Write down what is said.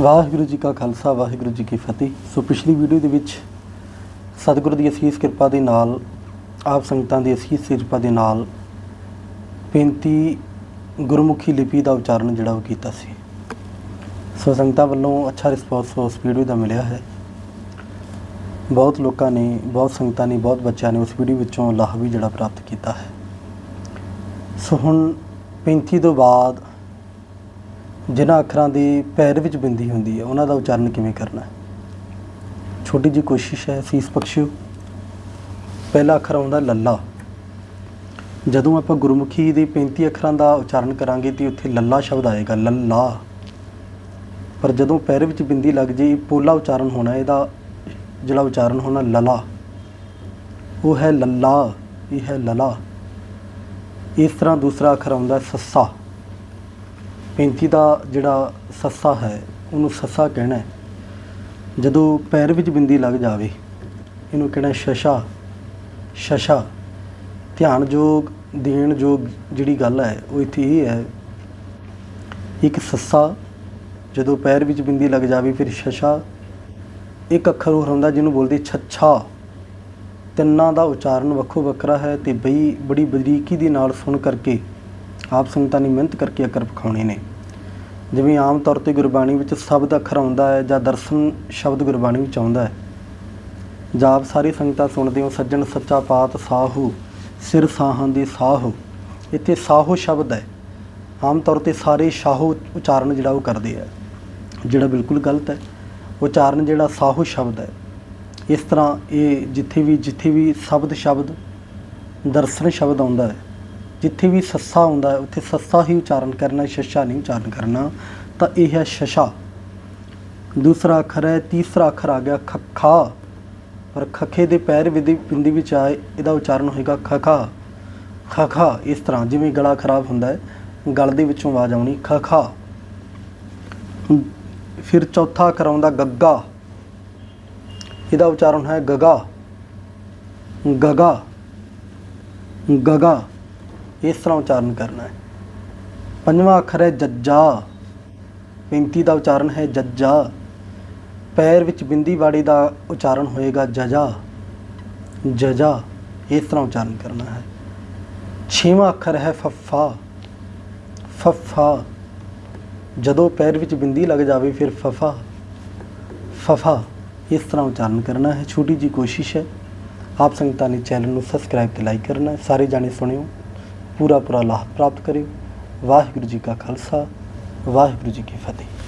ਵਾਹਿਗੁਰੂ ਜੀ ਕਾ ਖਾਲਸਾ, ਵਾਹਿਗੁਰੂ ਜੀ ਕੀ ਫਤਿਹ। ਸੋ ਪਿਛਲੀ ਵੀਡੀਓ ਦੇ ਵਿੱਚ ਸਤਿਗੁਰੂ ਦੀ ਅਸੀਸ ਕਿਰਪਾ ਦੇ ਨਾਲ, ਆਪ ਸੰਗਤਾਂ ਦੀ ਅਸੀਸ ਕਿਰਪਾ ਦੇ ਨਾਲ 35 ਗੁਰਮੁਖੀ ਲਿਪੀ ਦਾ ਉਚਾਰਨ ਜਿਹੜਾ ਉਹ ਕੀਤਾ ਸੀ। ਸੋ ਸੰਗਤਾਂ ਵੱਲੋਂ ਅੱਛਾ ਰਿਸਪੌਂਸ ਉਸ ਵੀਡੀਓ ਦਾ ਮਿਲਿਆ ਹੈ। ਬਹੁਤ ਲੋਕਾਂ ਨੇ, ਬਹੁਤ ਸੰਗਤਾਂ ਨੇ, ਬਹੁਤ ਬੱਚਿਆਂ ਨੇ ਉਸ ਵੀਡੀਓ ਵਿੱਚੋਂ ਲਾਭ ਵੀ ਜਿਹੜਾ ਪ੍ਰਾਪਤ ਕੀਤਾ ਹੈ। ਸੋ ਹੁਣ 35 ਤੋਂ ਬਾਅਦ ਜਿਨ੍ਹਾਂ ਅੱਖਰਾਂ ਦੀ ਪੈਰ ਵਿੱਚ ਬਿੰਦੀ ਹੁੰਦੀ ਹੈ, ਉਹਨਾਂ ਦਾ ਉਚਾਰਨ ਕਿਵੇਂ ਕਰਨਾ ਹੈ? ਛੋਟੀ ਜੀ ਕੋਸ਼ਿਸ਼ ਹੈ ਸੀਸ ਬਖਸ਼ਿਓ ਪਹਿਲਾ ਅੱਖਰ ਆਉਂਦਾ ਲੱਲਾ। ਜਦੋਂ ਆਪਾਂ ਗੁਰਮੁਖੀ ਦੇ 35 ਅੱਖਰਾਂ ਦਾ ਉਚਾਰਨ ਕਰਾਂਗੇ ਤੇ ਉੱਥੇ ਲੱਲਾ ਸ਼ਬਦ ਆਏਗਾ, ਲੱਲਾ। ਪਰ ਜਦੋਂ ਪੈਰ ਵਿੱਚ ਬਿੰਦੀ ਲੱਗ ਜੇ ਪੋਲਾ ਉਚਾਰਨ ਹੋਣਾ, ਇਹਦਾ ਜਿਹੜਾ ਉਚਾਰਨ ਹੋਣਾ ਲਲਾ, ਉਹ ਹੈ ਲੱਲਾ, ਇਹ ਹੈ ਲਲਾ। ਇਸ ਤਰ੍ਹਾਂ ਦੂਸਰਾ ਅੱਖਰ ਆਉਂਦਾ ਸੱਸਾ। 35 ਦਾ ਜਿਹੜਾ ਸੱਸਾ ਹੈ, ਉਹਨੂੰ ਸੱਸਾ ਕਹਿਣਾ ਹੈ। ਜਦੋਂ ਪੈਰ ਵਿੱਚ ਬਿੰਦੀ ਲੱਗ ਜਾਵੇ, ਇਹਨੂੰ ਕਹਿਣਾ ਸ਼ਸ਼ਾ ਸ਼ਸ਼ਾ। ਧਿਆਨ ਯੋਗ ਦੇਣ ਯੋਗ ਜਿਹੜੀ ਗੱਲ ਹੈ, ਉਹ ਇੱਥੇ ਇਹ ਹੈ, ਇੱਕ ਸੱਸਾ, ਜਦੋਂ ਪੈਰ ਵਿੱਚ ਬਿੰਦੀ ਲੱਗ ਜਾਵੇ ਫਿਰ ਸ਼ਸ਼ਾ। ਇੱਕ ਅੱਖਰ ਹੋਰ ਹੁੰਦਾ ਜਿਹਨੂੰ ਬੋਲਦੇ ਛੱਛਾ। ਤਿੰਨਾਂ ਦਾ ਉਚਾਰਨ ਵੱਖੋ ਵੱਖਰਾ ਹੈ ਤੇ ਬਈ ਬੜੀ ਬਰੀਕੀ ਦੇ ਨਾਲ ਸੁਣ ਕਰਕੇ, ਆਪ ਸੰਗਤਾਂ ਨੇ ਮਿਹਨਤ ਕਰਕੇ ਅੱਖਰ ਪਖਾਉਣੇ ਨੇ। ਜਿਵੇਂ ਆਮ ਤੌਰ ਤੇ ਗੁਰਬਾਣੀ ਵਿੱਚ ਸ਼ਬਦ ਅੱਖਰ ਆਉਂਦਾ ਹੈ ਜਾਂ ਦਰਸ਼ਨ ਸ਼ਬਦ ਗੁਰਬਾਣੀ ਵਿੱਚ ਆਉਂਦਾ ਹੈ। ਜਾਪ ਸਾਰੀ ਸੰਗਤਾਂ ਸੁਣਦੇ ਹੋ, ਸੱਜਣ ਸੱਚਾ ਪਾਤ ਸਾਹੂ, ਸਿਰ ਸਾਹਾਂ ਦੀ ਸਾਹੂ। ਇੱਥੇ ਸਾਹੂ ਸ਼ਬਦ ਹੈ। ਆਮ ਤੌਰ ਤੇ ਸਾਰੇ ਸ਼ਾਹੂ ਉਚਾਰਨ ਜਿਹੜਾ ਉਹ ਕਰਦੇ ਆ, ਜਿਹੜਾ ਬਿਲਕੁਲ ਗਲਤ ਹੈ। ਉਚਾਰਨ ਜਿਹੜਾ ਸਾਹੂ ਸ਼ਬਦ ਹੈ। ਇਸ ਤਰ੍ਹਾਂ ਇਹ ਜਿੱਥੇ ਵੀ ਜਿੱਥੇ ਵੀ ਸ਼ਬਦ ਸ਼ਬਦ, ਦਰਸ਼ਨ ਸ਼ਬਦ ਆਉਂਦਾ ਹੈ। ਜਿੱਥੇ ਵੀ ਸੱਸਾ ਆਉਂਦਾ ਹੈ, ਉੱਥੇ ਸੱਸਾ ਹੀ ਉਚਾਰਨ ਕਰਨਾ, ਸ਼ਸ਼ਾ ਨਹੀਂ ਉਚਾਰਨ ਕਰਨਾ। ਤਾਂ ਇਹ ਹੈ ਸ਼ਸ਼ਾ। ਦੂਸਰਾ ਅੱਖਰ ਹੈ, ਤੀਸਰਾ ਅੱਖਰ ਆ ਗਿਆ, ਖੱਖਾ। ਪਰ ਖੱਖੇ ਦੇ ਪੈਰ ਵਿਧੀ ਬਿੰਦੀ ਵਿੱਚ ਆਏ, ਇਹਦਾ ਉਚਾਰਨ ਹੋਏਗਾ ਖਖਾ। ਖਖਾ, ਇਸ ਤਰ੍ਹਾਂ ਜਿਵੇਂ ਗਲਾ ਖਰਾਬ ਹੁੰਦਾ ਹੈ, ਗਲ ਦੇ ਵਿੱਚੋਂ ਆਵਾਜ਼ ਆਉਣੀ, ਖਖਾ। ਫਿਰ ਚੌਥਾ ਅੱਖਰ ਆਉਂਦਾ ਗੱਗਾ। ਇਹਦਾ ਉਚਾਰਨ ਹੈ ਗਗਾ। ਗਗਾ। ਗਗਾ। ਇਸ ਤਰ੍ਹਾਂ ਉਚਾਰਨ ਕਰਨਾ ਹੈ। ਪੰਜਵਾਂ ਅੱਖਰ ਹੈ ਜੱਜਾ। 35 ਦਾ ਉਚਾਰਨ ਹੈ ਜੱਜਾ। ਪੈਰ ਵਿੱਚ ਬਿੰਦੀ ਵਾੜੀ ਦਾ ਉਚਾਰਨ ਹੋਏਗਾ ਜਜਾ। ਜਜਾ, ਇਸ ਤਰ੍ਹਾਂ ਉਚਾਰਨ ਕਰਨਾ ਹੈ। ਛੇਵਾਂ ਅੱਖਰ ਹੈ ਫੱਫਾ। ਫੱਫਾ, ਜਦੋਂ ਪੈਰ ਵਿੱਚ ਬਿੰਦੀ ਲੱਗ ਜਾਵੇ ਫਿਰ ਫਫਾ। ਫਫਾ, ਇਸ ਤਰ੍ਹਾਂ ਉਚਾਰਨ ਕਰਨਾ ਹੈ। ਛੋਟੀ ਜੀ ਕੋਸ਼ਿਸ਼ ਹੈ। ਆਪ ਸੰਗਤਾਂ ਨੇ ਚੈਨਲ ਨੂੰ ਸਬਸਕ੍ਰਾਈਬ ਤੇ ਲਾਈਕ ਕਰਨਾ ਸਾਰੇ ਜਾਣੇ ਸੁਣਿਓ। ਪੂਰਾ ਪੂਰਾ ਲਾਭ ਪ੍ਰਾਪਤ ਕਰਿਓ। ਵਾਹਿਗੁਰੂ ਜੀ ਕਾ ਖਾਲਸਾ ਵਾਹਿਗੁਰੂ ਜੀ ਕੀ ਫਤਿਹ।